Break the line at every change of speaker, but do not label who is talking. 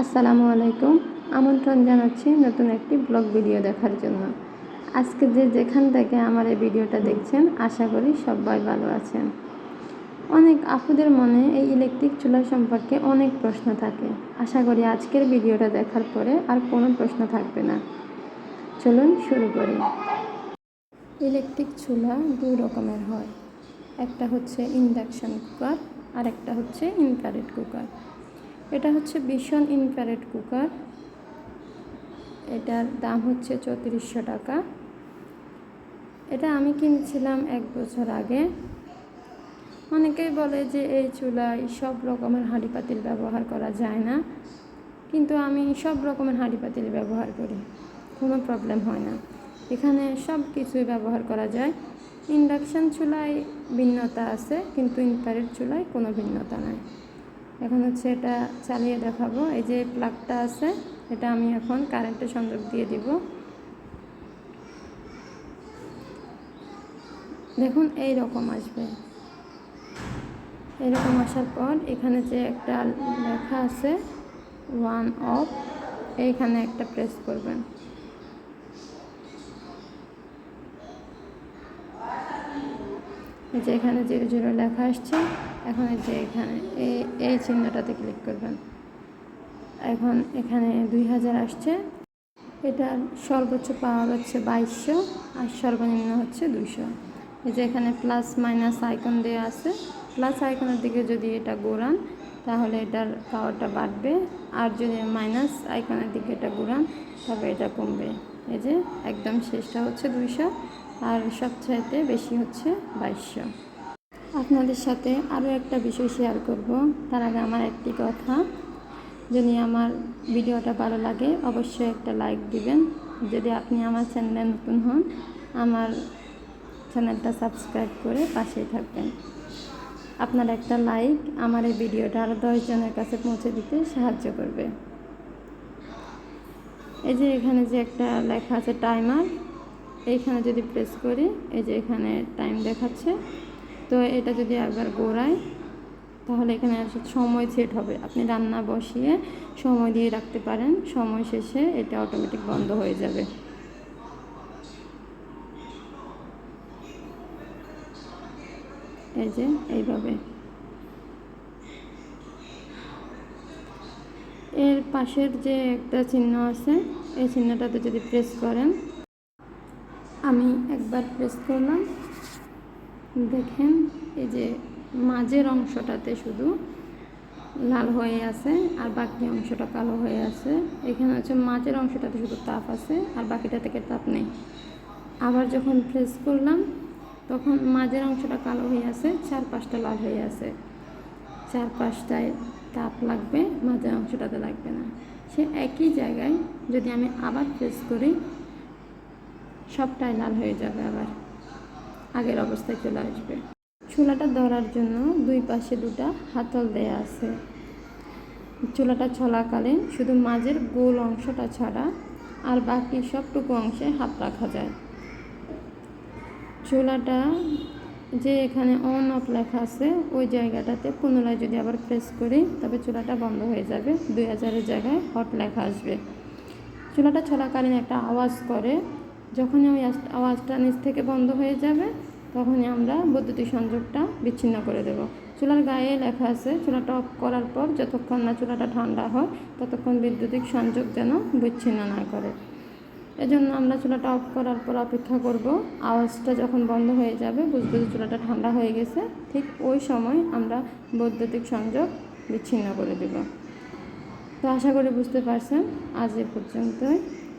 আসসালামু আলাইকুম। আমন্ত্রণ জানাচ্ছি নতুন একটি ব্লগ ভিডিও দেখার জন্য। আজকে যে যেখান থেকে আমার এই ভিডিওটা দেখছেন, আশা করি সবাই ভালো আছেন। অনেক আপুদের মনে এই ইলেকট্রিক চুলা সম্পর্কে অনেক প্রশ্ন থাকে। আশা করি আজকের ভিডিওটা দেখার পরে আর কোনো প্রশ্ন থাকবে না। চলুন শুরু করি। ইলেকট্রিক চুলা দুই রকমের হয়। একটা হচ্ছে ইন্ডাকশান কুকার আর একটা হচ্ছে ইনফ্রারেড কুকার। এটা হচ্ছে ভীষণ ইনফ্রারেড কুকার এটার দাম হচ্ছে চৌত্রিশশো টাকা। এটা আমি কিনেছিলাম এক বছর আগে। অনেকেই বলে যে এই চুলায় সব রকমের হাঁড়ি পাতিল ব্যবহার করা যায় না। কিন্তু আমি সব রকমের হাঁড়ি পাতিল ব্যবহার করি, কোনো প্রবলেম হয় না। এখানে সব কিছুই ব্যবহার করা যায়। ইন্ডাকশান চুলায় ভিন্নতা আছে, কিন্তু ইনফ্রারেড চুলায় কোনো ভিন্নতা নাই। এখন হচ্ছে এটা চালিয়ে দেখাবো। এই যে প্লাগটা আছে, এটা আমি এখন কারেন্টে সংযোগ দিয়ে দিব। দেখুন এই রকম আসবে। এরকম আসার পর এখানে যে একটা লেখা আছে ওয়ান অফ এইখানে একটা প্রেস করবেন। এই যে এখানে জিরো জিরো লেখা আসছে। এখন এই যে এখানে, এই এই চিহ্নটাতে ক্লিক করবেন। এখন এখানে দুই হাজার আসছে। এটার সর্বোচ্চ পাওয়ার হচ্ছে বাইশশো আর সর্বনিম্ন হচ্ছে দুশো এই যে এখানে প্লাস মাইনাস আইকন দেওয়া আছে। প্লাস আইকনের দিকে যদি এটা ঘোরান, তাহলে এটার পাওয়ারটা বাড়বে। আর যদি মাইনাস আইকনের দিকে এটা ঘোরান তবে এটা কমবে। এই যে একদম শেষটা হচ্ছে দুইশো আর সবচাইতে বেশি হচ্ছে বাইশশো। আপনাদের সাথে আরও একটা বিষয় শেয়ার করব। তার আগে আমার একটি কথা। যদি আমার ভিডিওটা ভালো লাগে, অবশ্যই একটা লাইক দিবেন। যদি আপনি আমার চ্যানেলে নতুন হন, আমার চ্যানেলটা সাবস্ক্রাইব করে পাশেই থাকবেন। আপনার একটা লাইক আমার এই ভিডিওটা আরও দশজনের কাছে পৌঁছে দিতে সাহায্য করবে। এই যে এখানে যে একটা লেখা আছে টাইমার এইখানে যদি প্রেস করি, এই যে এখানে টাইম দেখাচ্ছে তো এটা যদি একবার গোড়ায়, তাহলে এখানে সময় সেট হবে। আপনি রান্না বসিয়ে সময় দিয়ে রাখতে পারেন, সময় শেষে এটা অটোমেটিক বন্ধ হয়ে যাবে। এই যে, এইভাবে। এর পাশের যে একটা চিহ্ন আছে, এই চিহ্নটাতে যদি প্রেস করেন, আমি একবার প্রেস করলাম। দেখেন, এই যে মাঝের অংশটাতে শুধু লাল হয়ে আছে আর বাকি অংশটা কালো হয়ে আছে। এখানে হচ্ছে মাঝের অংশটাতে শুধু তাপ আছে আর বাকিটা থেকে তাপ নেই। আবার যখন প্রেস করলাম, তখন মাঝের অংশটা কালো হয়ে আছে চার পাঁচটা লাল হয়ে আছে। চার পাঁচটায় তাপ লাগবে, মাঝের অংশটাতে লাগবে না। সে একই জায়গায় যদি আমি আবার প্রেস করি, সবটাই লাল হয়ে যাবে আবার। আগের অবস্থায় চলে আসবে। চুলাটা ধরার জন্য দুই পাশে দুটা হাতল দেয়া আছে। চুলাটা চলাকালীন শুধু মাঝের গোল অংশটা ছাড়া আর বাকি সবটুকু অংশে হাত রাখা যায়। চুলাটা যে এখানে অন অফ লেখা আছে, ওই জায়গাটাতে পুনরায় যদি আবার প্রেস করি, তবে চুলাটা বন্ধ হয়ে যাবে। দুই হাজারের জায়গায় হট লেখা আসবে। চুলাটা চলাকালীন একটা আওয়াজ করে যখনই ওই আওয়াজটা নিচ থেকে বন্ধ হয়ে যাবে, তখনই আমরা বৈদ্যুতিক সংযোগটা বিচ্ছিন্ন করে দেব। চুলার গায়ে লেখা আছে, চুলাটা অফ করার পর যতক্ষণ না চুলাটা ঠান্ডা হয়, ততক্ষণ বৈদ্যুতিক সংযোগ যেন বিচ্ছিন্ন না করে। এজন্য আমরা চুলাটা অফ করার পর অপেক্ষা করব। আওয়াজটা যখন বন্ধ হয়ে যাবে, বুঝব যে চুলাটা ঠান্ডা হয়ে গেছে, ঠিক ওই সময় আমরা বৈদ্যুতিক সংযোগ বিচ্ছিন্ন করে দেব। তো আশা করি বুঝতে পারছেন, আজ এ পর্যন্তই।